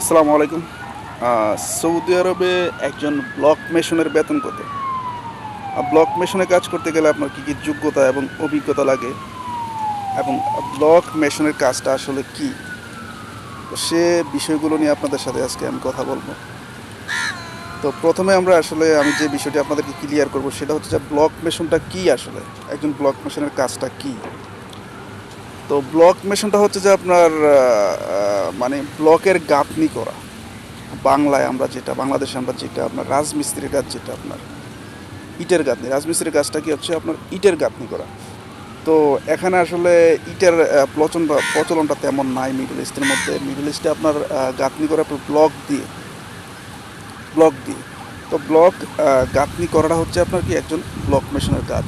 আসসালামু আলাইকুম। সৌদি আরবে একজন ব্লক মেশনের বেতন কত? ব্লক মেশনে কাজ করতে গেলে আপনার কী কী যোগ্যতা এবং অভিজ্ঞতা লাগে? এবং ব্লক মেশনের কাজটা আসলে কি? তো সে বিষয়গুলো নিয়ে আপনাদের সাথে আজকে আমি কথা বলব। তো প্রথমে আমরা আসলে আমি যে বিষয়টি আপনাদেরকে ক্লিয়ার করব সেটা হচ্ছে যে ব্লক মেশনটা কি আসলে? একজন ব্লক মেশনের কাজটা কি? তো ব্লক মেশনটা হচ্ছে যে আপনার মানে ব্লকের গাঁথনি করা। বাংলায় আমরা যেটা বাংলাদেশে আমরা যেটা আপনার রাজমিস্ত্রির কাজ যেটা আপনার ইটের গাঁথনি। রাজমিস্ত্রির কাজটা কি হচ্ছে আপনার ইটের গাঁথনি করা। তো এখানে আসলে ইটের আহ, প্রচলনটা তেমন নাই মিডল ইস্টের মধ্যে। মিডল ইস্টে আপনার গাঁথনি করা ব্লক দিয়ে ব্লক দিয়ে। তো ব্লক গাঁথনি করাটা হচ্ছে আপনার কি একজন ব্লক মেশিনের কাজ।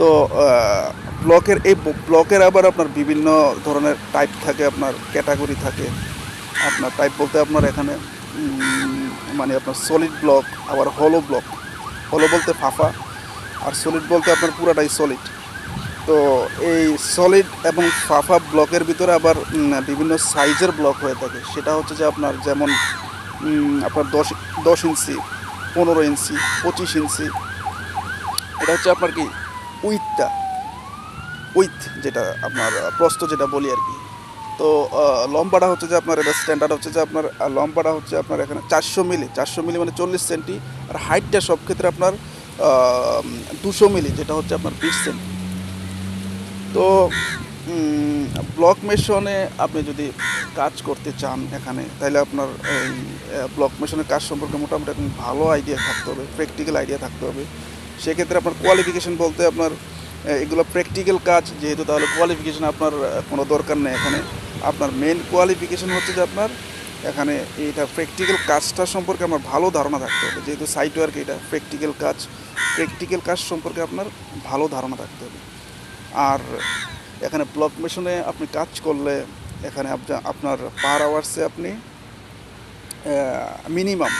তো ব্লকের এই ব্লকের আবার আপনার বিভিন্ন ধরনের টাইপ থাকে, আপনার ক্যাটাগরি থাকে। আপনার টাইপ বলতে আপনার এখানে মানে আপনার সলিড ব্লক আবার হলো ব্লক হলো বলতে ফাফা, আর সলিড বলতে আপনার পুরাটাই সলিড তো এই সলিড এবং ফাফা ব্লকের ভিতরে আবার বিভিন্ন সাইজের ব্লক হয়ে থাকে। সেটা হচ্ছে যে আপনার যেমন আপনার দশ দশ ইঞ্চি, পনেরো ইঞ্চি, পঁচিশ ইঞ্চি। এটা হচ্ছে আপনার কি উইথটা উইথ যেটা আপনার আহ, প্রস্থ যেটা বলি আর কি। তো লম্বাটা হচ্ছে যে আপনার এটা স্ট্যান্ডার্ড হচ্ছে যে আপনার লম্বাটা হচ্ছে আপনার এখানে চারশো মিলি চারশো মিলি মানে চল্লিশ সেন্টি আর হাইটটা সব ক্ষেত্রে আপনার দুশো মিলি যেটা হচ্ছে আপনার বিশ সেন্টি। তো ব্লক মেশনে আপনি যদি কাজ করতে চান এখানে তাহলে আপনার এই ব্লক মেশনের কাজ সম্পর্কে মোটামুটি ভালো আইডিয়া থাকতে হবে প্র্যাকটিক্যাল আইডিয়া থাকতে হবে। সেক্ষেত্রে আপনার কোয়ালিফিকেশন বলতে আপনার এগুলো প্র্যাকটিক্যাল কাজ যেহেতু, তাহলে কোয়ালিফিকেশন আপনার কোনো দরকার নেই এখানে। আপনার মেন কোয়ালিফিকেশন হচ্ছে যে আপনার, এখানে এইটা প্র্যাকটিক্যাল কাজটা সম্পর্কে আমার ভালো ধারণা থাকতে হবে। যেহেতু সাইট ওয়ার্ক এটা প্র্যাকটিক্যাল কাজ প্র্যাকটিক্যাল কাজ সম্পর্কে আপনার ভালো ধারণা থাকতে হবে। আর এখানে ব্লক মেশনে আপনি কাজ করলে, এখানে আপনা- আপনার পার আওয়ার্সে আপনি মিনিমাম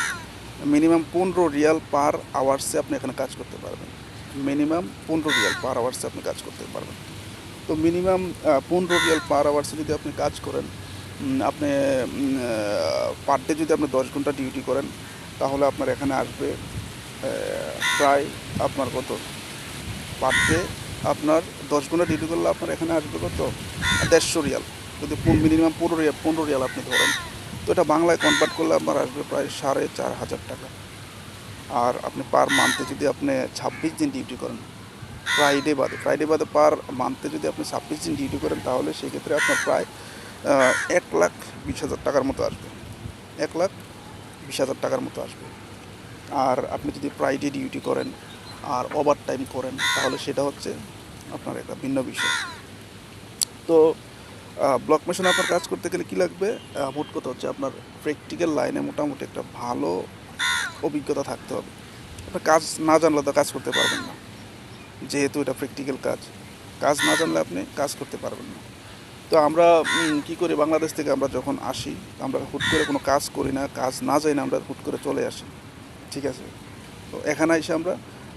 মিনিমাম পনেরো রিয়াল পার আওয়ার্সে আপনি এখানে কাজ করতে পারবেন। মিনিমাম পনেরো রিয়াল পার আওয়ার্সে আপনি কাজ করতে পারবেন। তো মিনিমাম পনেরো রিয়াল পার আওয়ার্সে যদি আপনি কাজ করেন আপনি পার ডে যদি আপনি দশ ঘণ্টা ডিউটি করেন, তাহলে আপনার এখানে আসবে প্রায় আপনার কত? পার ডে আপনার দশ ঘণ্টা ডিউটি করলে আপনার এখানে আসবে কত? দেড়শো রিয়াল। যদি মিনিমাম পনেরো রিয়াল পনেরো রিয়াল আপনি ধরেন তো এটা বাংলায় কনভার্ট করলে আপনার আসবে প্রায় সাড়ে চার হাজার টাকা। আর আপনি পার মান্থে যদি আপনি ছাব্বিশ দিন ডিউটি করেন ফ্রাইডে বাদে ফ্রাইডে বাদে পার মান্থে যদি আপনি ছাব্বিশ দিন ডিউটি করেন, তাহলে সেক্ষেত্রে আপনার প্রায় এক লাখ বিশ হাজার টাকার মতো আসবে। এক লাখ বিশ হাজার টাকার মতো আসবে। আর আপনি যদি ফ্রাইডে ডিউটি করেন আর ওভার টাইম করেন, তাহলে সেটা হচ্ছে আপনার একটা ভিন্ন বিষয়। তো ব্লক মেশিনে আপনার কাজ করতে গেলে কী লাগবে? মোট কথা হচ্ছে আপনার প্র্যাকটিক্যাল লাইনে মোটামুটি একটা ভালো অভিজ্ঞতা থাকতে হবে। আপনার কাজ না জানলে তো কাজ করতে পারবেন না। যেহেতু এটা প্র্যাকটিক্যাল কাজ। কাজ না জানলে আপনি কাজ করতে পারবেন না। তো আমরা কি করি? বাংলাদেশ থেকে আমরা যখন আসি, আমরা হুট করে কোনো কাজ করি না, কাজ না যাই না আমরা হুট করে চলে আসি। ঠিক আছে? তো এখানে এসে আমরা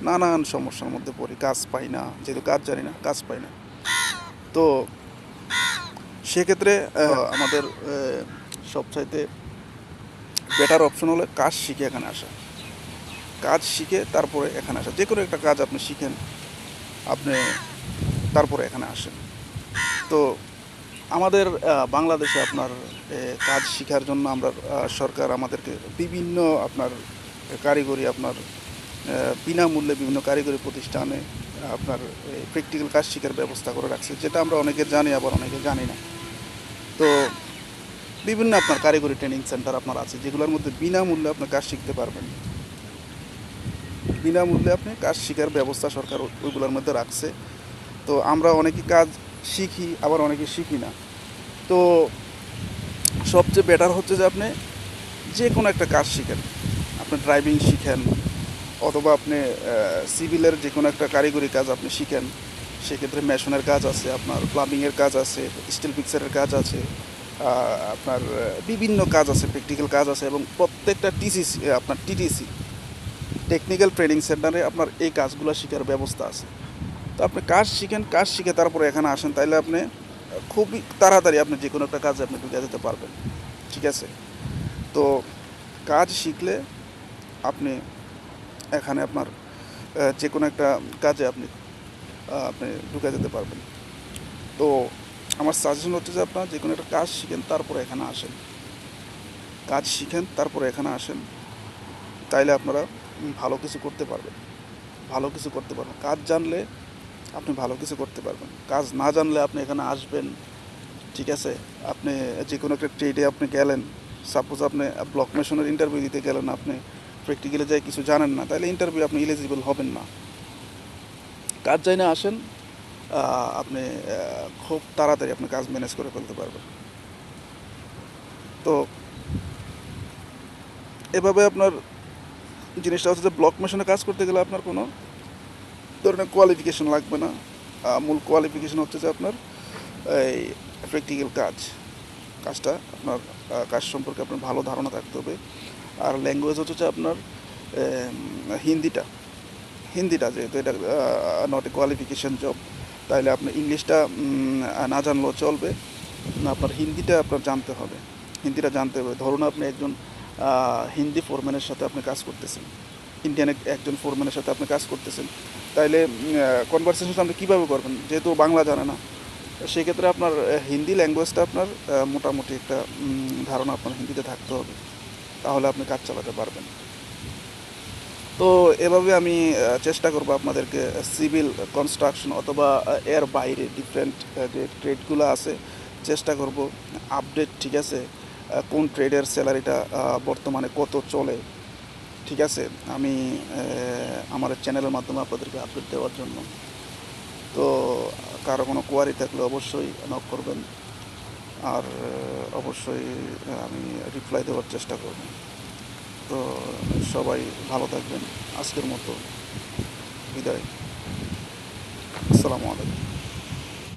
নানান সমস্যার মধ্যে পড়ি। কাজ পাই না, যেহেতু কাজ জানি না, কাজ পাই না। তো সেক্ষেত্রে আমাদের সবচাইতে বেটার অপশন হলে কাজ শিখে এখানে আসা। কাজ শিখে তারপরে এখানে আসা। যে কোনো একটা কাজ আপনি শিখেন, আপনি তারপরে এখানে আসেন। তো আমাদের বাংলাদেশে আপনার কাজ শেখার জন্য আমরা সরকার আমাদেরকে বিভিন্ন আপনার কারিগরি আপনার বিনামূল্যে বিভিন্ন কারিগরি প্রতিষ্ঠানে আপনার প্র্যাকটিক্যাল কাজ শেখার ব্যবস্থা করে রাখছে। যেটা আমরা অনেকে জানি, আবার অনেকে জানি না। তো বিভিন্ন আপনার কারিগরি ট্রেনিং সেন্টার আপনার আছে, যেগুলোর মধ্যে বিনামূল্যে আপনি কাজ শিখতে পারবেন। বিনামূল্যে আপনি কাজ শেখার ব্যবস্থা সরকার ওইগুলোর মধ্যে রাখছে। তো আমরা অনেকে কাজ শিখি, আবার অনেকে শিখি না। তো সবচেয়ে বেটার হচ্ছে যে আপনি যে কোনো একটা কাজ শিখেন। আপনি ড্রাইভিং শিখেন, অথবা আপনি সিভিলের যে কোনো একটা কারিগরি কাজ আপনি শিখেন। সেক্ষেত্রে মেশনের কাজ আছে, আপনার প্লাম্বিংয়ের কাজ আছে স্টিল পিকচারের কাজ আছে আপনার বিভিন্ন কাজ আছে প্র্যাকটিক্যাল কাজ আছে এবং প্রত্যেকটা টিসিসি আপনার টিটিসি টেকনিক্যাল ট্রেনিং সেন্টারে আপনার এই কাজগুলো শেখার ব্যবস্থা আছে। তো আপনি কাজ শিখেন, কাজ শিখে তারপরে এখানে আসেন, তাইলে আপনি খুবই তাড়াতাড়ি আপনি যে কোনো একটা কাজে আপনি ঢুকে যেতে পারবেন, ঠিক আছে? তো কাজ শিখলে আপনি, এখানে আপনার যে কোনো একটা কাজে আপনি আপনি ঢুকে যেতে পারবেন। তো আমার সাজেশন হচ্ছে যে আপনার যে কোনো একটা কাজ শিখেন, তারপরে এখানে আসেন। কাজ শিখেন, তারপরে এখানে আসেন। তাইলে আপনারা ভালো কিছু করতে পারবেন। ভালো কিছু করতে পারবেন। কাজ জানলে আপনি ভালো কিছু করতে পারবেন। কাজ না জানলে আপনি এখানে আসবেন, ঠিক আছে? আপনি যে কোনো একটা ট্রেডে আপনি গেলেন সাপোজ আপনি ব্লক মেশনের ইন্টারভিউ দিতে গেলেন, আপনি প্র্যাকটিক্যালে যাই কিছু জানেন না তাহলে ইন্টারভিউ আপনি ইলিজিবল হবেন না। কাজ যাই না আসেন আপনি খুব তাড়াতাড়ি আপনি কাজ ম্যানেজ করে ফেলতে পারবেন। তো এভাবে আপনার জিনিসটা হচ্ছে যে ব্লক মেশিনে কাজ করতে গেলে আপনার কোনো ধরনের কোয়ালিফিকেশন লাগবে না। মূল কোয়ালিফিকেশন হচ্ছে যে আপনার এই প্র্যাকটিক্যাল কাজ, কাজটা আপনার কাজ সম্পর্কে আপনার ভালো ধারণা থাকতে হবে। আর ল্যাঙ্গুয়েজ হচ্ছে আপনার হিন্দিটা হিন্দিটা যেহেতু এটা নট এ কোয়ালিফিকেশান জব তাহলে আপনার ইংলিশটা না জানলেও চলবে। আপনার হিন্দিটা আপনার জানতে হবে। হিন্দিটা জানতে হবে। ধরুন আপনি একজন হিন্দি ফোরম্যানের সাথে আপনি কাজ করতেছেন। ইন্ডিয়ান এক- একজন ফোরম্যানের সাথে আপনি কাজ করতেছেন। তাইলে কনভারসেশন আপনি কীভাবে করবেন? যেহেতু বাংলা জানে না, সেক্ষেত্রে আপনার হিন্দি ল্যাঙ্গুয়েজটা আপনার মোটামুটি একটা ধারণা আপনার হিন্দিতে থাকতে হবে। তাহলে আপনি কাজ চালাতে পারবেন। তো এভাবে আমি চেষ্টা করব আপনাদেরকে সিভিল কনস্ট্রাকশন অথবা এর বাইরে ডিফারেন্ট যে ট্রেডগুলো আছে, চেষ্টা করব। আপডেট ঠিক আছে কোন ট্রেডের স্যালারিটা বর্তমানে কত চলে, ঠিক আছে? আমি আমার চ্যানেলের মাধ্যমে আপনাদেরকে আপডেট দেওয়ার জন্য। তো, কারও কোনো কোয়ারি থাকলে অবশ্যই নক করবেন। আর অবশ্যই আমি রিপ্লাই দেওয়ার চেষ্টা করব। তো সবাই ভালো থাকবেন। আজকের মতো বিদায়। আসসালামু আলাইকুম।